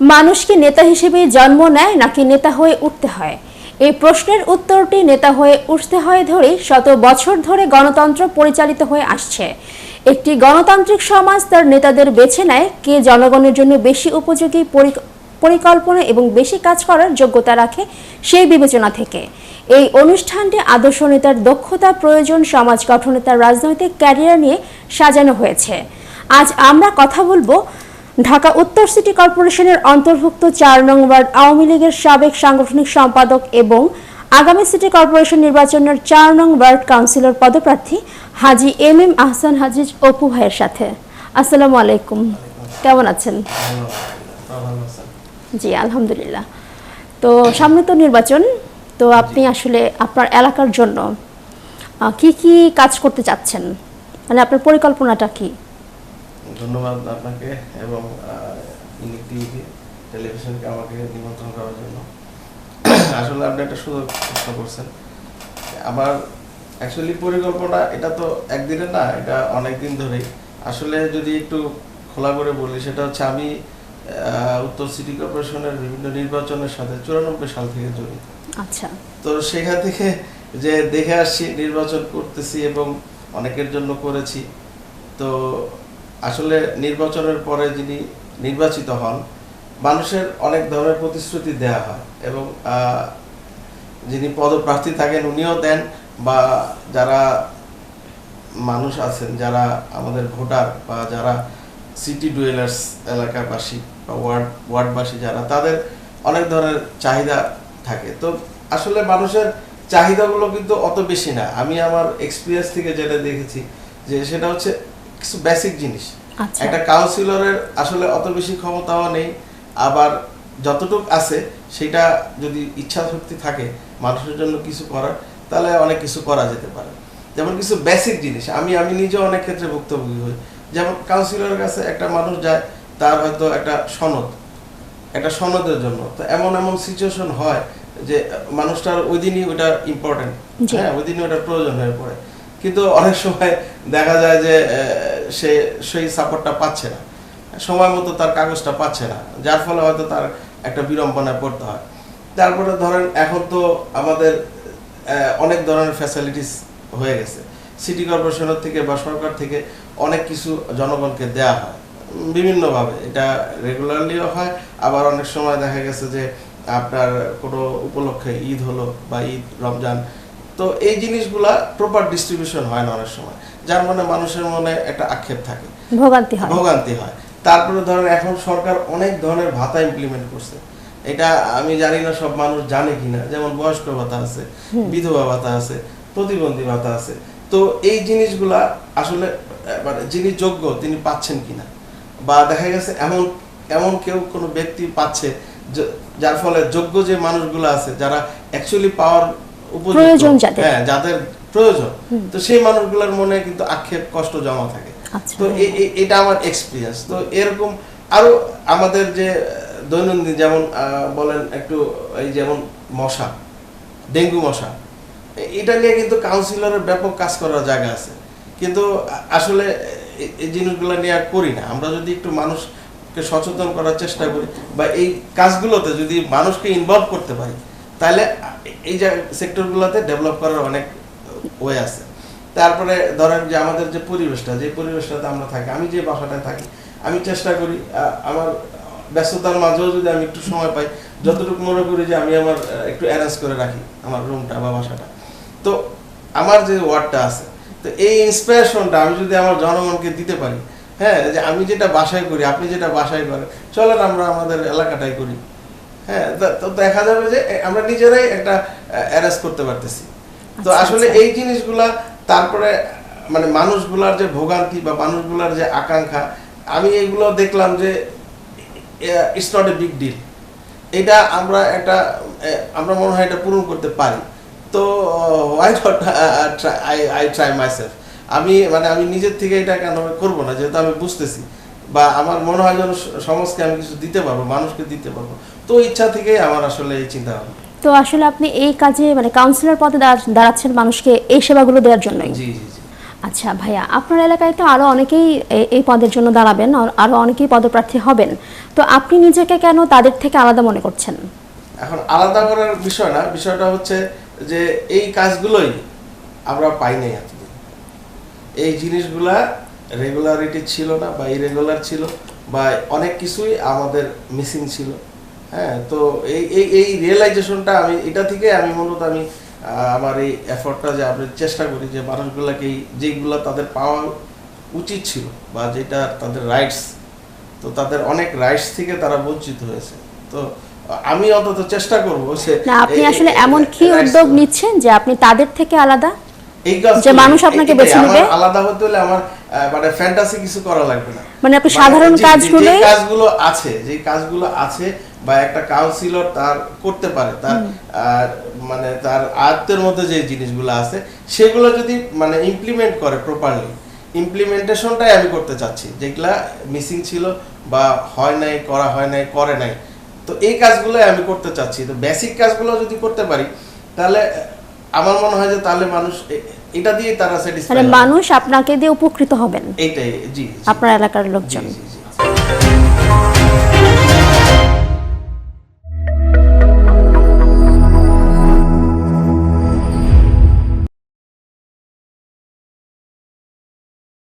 মানুষ কি নেতা হিসেবে জন্ম নেয় নাকি নেতা হয়ে উঠতে হয়? এই প্রশ্নের উত্তরটি নেতা হয়ে উঠতে হয় ধরেই শত বছর ধরে গণতন্ত্র পরিচালিত হয়ে আসছে। একটি গণতান্ত্রিক সমাজ তার নেতাদের বেছে নেয়, কে জনগণের জন্য বেশি উপযোগী পরি- পরিকল্পনা এবং বেশি কাজ করার যোগ্যতা রাখে সেই বিবেচনা থেকে। এই অনুষ্ঠানটি আদর্শ নেতার দক্ষতা, প্রয়োজন, সমাজ গঠনে তার রাজনৈতিক ক্যারিয়ার নিয়ে সাজানো হয়েছে। আজ আমরা কথা বলব ঢাকা উত্তর সিটি কর্পোরেশনের অন্তর্ভুক্ত চার নং ওয়ার্ড আওয়ামী লীগের সাবেক সাংগঠনিক সম্পাদক এবং আগামী সিটি কর্পোরেশন নির্বাচনের চার নং ওয়ার্ড কাউন্সিলর পদপ্রার্থী হাজি এম এম আহসান হাজিজ অপু ভাইয়ের সাথে। আসসালামু আলাইকুম। কেমন আছেন? জি, আলহামদুলিল্লাহ। তো সামনে তো নির্বাচন, তো আপনি আসলে আপনার এলাকার জন্য কি কি কাজ করতে চাচ্ছেন? মানে আপনার পরিকল্পনাটা কি? ধন্যবাদ আপনাকে এবং ইউনিক টিভি টেলিভিশনকে আমাকে নিমন্ত্রণ করার জন্য। আসলে আপনি একটা সুযোগ প্রশ্ন করছেন। আমার অ্যাকচুয়ালি পরিকল্পনা এটা তো একদিনে না এটা অনেক দিন ধরেই। আসলে যদি একটু খোলা করে বলি সেটা হচ্ছে আমি উত্তর সিটি কর্পোরেশনের বিভিন্ন নির্বাচনের সাথে চুরানব্বই সাল থেকে জড়িত। আচ্ছা। তো সেখান থেকে যে দেখে আসছি নির্বাচন করতেছি এবং অনেকের জন্য করেছি। তো আসলে নির্বাচনের পরে যিনি নির্বাচিত হন, মানুষের অনেক ধরনের প্রতিশ্রুতি দেয়া হয় এবং যিনি পদপ্রার্থী থাকেন উনিও দেন বা যারা মানুষ আছেন, যারা আমাদের ভোটার বা যারা সিটি ডুয়েলার্স এলাকাবাসী বা ওয়ার্ড, ওয়ার্ডবাসী যারা, তাদের অনেক ধরনের চাহিদা থাকে। তো আসলে মানুষের চাহিদাগুলো কিন্তু অত বেশি না। আমি আমার এক্সপিরিয়েন্স থেকে যেটা দেখেছি যে সেটা হচ্ছে কিছু বেসিক জিনিস। আচ্ছা। একটা কাউন্সিলরের আসলে অত বেশি ক্ষমতাও নেই আবার যতটুক আছে সেটা যদি ইচ্ছা শক্তি থাকে মানুষের জন্য কিছু করার তাহলে অনেক কিছু করা যেতে পারে। যেমন কিছু বেসিক জিনিস আমি আমি নিজেও অনেক ক্ষেত্রে ভুক্তভোগী হই। যেমন কাউন্সিলরের কাছে একটা মানুষ যায় তার হয়তো একটা সনদ একটা সনদের জন্য। তো এমন এমন সিচুয়েশন হয় যে মানুষটার ওই দিনই ওটা ইম্পর্টেন্ট হ্যাঁ ওই দিনই ওটা প্রয়োজন হয়ে পড়ে। কিন্তু অনেক সময় দেখা যায় যে সে, সেই সাপোর্টটা পাচ্ছে না। সময় মতো তার কাগজটা পাচ্ছে না, যার ফলে হয়তো তার একটা বিড়ম্বনায় পড়তে হয়। তারপরে ধরেন এখন তো আমাদের অনেক ধরনের ফ্যাসিলিটিস হয়ে গেছে। সিটি কর্পোরেশনের থেকে বা সরকার থেকে অনেক কিছু জনগণকে দেয়া হয়। বিভিন্নভাবে এটা রেগুলারলিও হয়। আবার অনেক সময় দেখা গেছে যে আপনার কোনো উপলক্ষে ঈদ হলো বা ঈদ, রমজান তো এই জিনিসগুলা প্রপার ডিস্ট্রিবিউশন হয় না অনেক সময়। যার মানে মানুষের মনে একটা আক্ষেপ থাকে। ভোগান্তি হয়। ভোগান্তি হয়। তারপরে ধরেন এখন সরকার অনেক ধরনের ভাতা ইমপ্লিমেন্ট করছে। এটা আমি জানি না সব মানুষ জানে কিনা। যেমন বয়স্ক ভাতা আছে বিধবা ভাতা আছে প্রতিবন্ধী ভাতা আছে। তো এই জিনিসগুলা আসলে মানে যিনি যোগ্য তিনি পাচ্ছেন কিনা? বা দেখা গেছে এমন এমন কেউ কোনো ব্যক্তি পাচ্ছে যার ফলে যোগ্য যে মানুষগুলো আছে যারা অ্যাকচুয়ালি পাওয়ার প্রয়োজন যাদের। হ্যাঁ যাদের প্রয়োজন। তো সেই মানুষগুলোর মনে কিন্তু আক্ষেপ কষ্ট জমা থাকে। আচ্ছা। তো এটা আমার এক্সপিরিয়েন্স তো এরকম আরও আমাদের যে দৈনন্দিন যেমন বলেন একটু এই যেমন মশা ডেঙ্গু মশা এটা নিয়ে কিন্তু কাউন্সিলরের ব্যাপক কাজ করার জায়গা আছে। কিন্তু আসলে এই জিনিসগুলো নিয়ে আর করি না। আমরা যদি একটু মানুষকে সচেতন করার চেষ্টা করি বা এই কাজগুলোতে যদি মানুষকে ইনভলভ করতে পারি তাহলে এই যে সেক্টরগুলোতে ডেভেলপ করার অনেক ওয়ে আছে। তারপরে ধরেন যে আমাদের যে পরিবেশটা, যে পরিবেশটাতে আমরা থাকি, আমি যে বাসাটায় থাকি, আমি চেষ্টা করি আমার ব্যস্ততার মাঝেও যদি আমি একটু সময় পাই, যতটুকু মনে করি যে আমি আমার একটু অ্যারেঞ্জ করে রাখি আমার রুমটা বা বাসাটা। তো আমার যে ওয়ার্ডটা আছে, তো এই ইন্সপিরেশনটা আমি যদি আমার জনগণকে দিতে পারি হ্যাঁ যে আমি যেটা বাসায় করি, আপনি যেটা বাসায় করেন, চলেন আমরা আমাদের এলাকাটাই করি। হ্যাঁ তো- দেখা যাবে যে আমরা নিজেরাই একটা অ্যারেঞ্জ করতে পারতেছি। তো আচ্ছা, আসলে আচ্ছা। এই জিনিসগুলা তারপরে মানে মানুষগুলার যে ভোগান্তি বা মানুষগুলার যে আকাঙ্ক্ষা আমি এগুলো দেখলাম যে it's not a big deal এটা আমরা একটা আমরা মনে হয় এটা পূরণ করতে পারি। তো why not I I try myself আমি মানে আমি নিজের থেকে এটা কেন করব না যেহেতু আমি বুঝতেছি। বা আমার মনে হয় যেন সমাজকে আমি কিছু দিতে পারব মানুষকে দিতে পারব। তো ইচ্ছা থেকেই আমার আসলে এই চিন্তা ভাবনা তো আসলে আপনি এই কাজে মানে কাউন্সিলর পদে দাঁড়াচ্ছেন মানুষকে এই সেবাগুলো দেওয়ার জন্যই? জি জি জি। আচ্ছা ভাইয়া আপনার এলাকায় তো আরও অনেকেই এই পদের জন্য দাঁড়াবেন আর আরও অনেকেই পদপ্রার্থী হবেন। তো আপনি নিজেকে কেন তাদের থেকে আলাদা মনে করছেন? এখন আলাদা করার বিষয় না বিষয়টা হচ্ছে যে এই কাজগুলোই আমরা পাই নাই এতদিন। এই জিনিসগুলা রেগুলারিটি ছিল না বা ইরেগুলার ছিল বা অনেক কিছুই আমাদের মিসিং ছিল। হ্যাঁ তো এই এই এই রিয়েলাইজেশনটা আমি এটা থেকে আমি মূলত আমি আমার এই এফর্টটা যে আমি চেষ্টা করি যে মানুষগুলাকে যেগুলো তাদের পাওয়া উচিত ছিল বা যেটা তাদের রাইটস তো তাদের অনেক রাইটস থেকে তারা বঞ্চিত হয়েছে। তো আমি অন্তত চেষ্টা করব যে না আপনি আসলে এমন কি উদ্যোগ নিচ্ছেন যে আপনি তাদের থেকে আলাদা? যে মানুষ আপনাকে বেছে নেবে? আলাদা হতে হলে আমার মানে ফ্যান্টাসি কিছু করা লাগবে না। মানে আপনি মানে সাধারণ যে- যে- কাজগুলো আছে যে কাজগুলো আছে বা একটা কাউন্সিলর তার করতে পারে তার মানে তার আয়ত্তের মধ্যে যে জিনিসগুলো আছে সেগুলো যদি মানে ইমপ্লিমেন্ট করে প্রপারলি ইমপ্লিমেন্টেশনটাই আমি করতে চাচ্ছি। যেগুলা মিসিং ছিল বা হয় নাই করা হয় নাই করে নাই। তো এই কাজগুলো আমি করতে চাচ্ছি। তো বেসিক কাজগুলো যদি করতে পারি তাহলে আমার মনে হয় যে তাহলে মানুষ এটা দিয়ে তারা স্যাটিসফাই মানে মানুষ আপনাকে দিয়ে উপকৃত হবেন। এইটাই জি জি, আপনার এলাকার লোকজন। জি জি।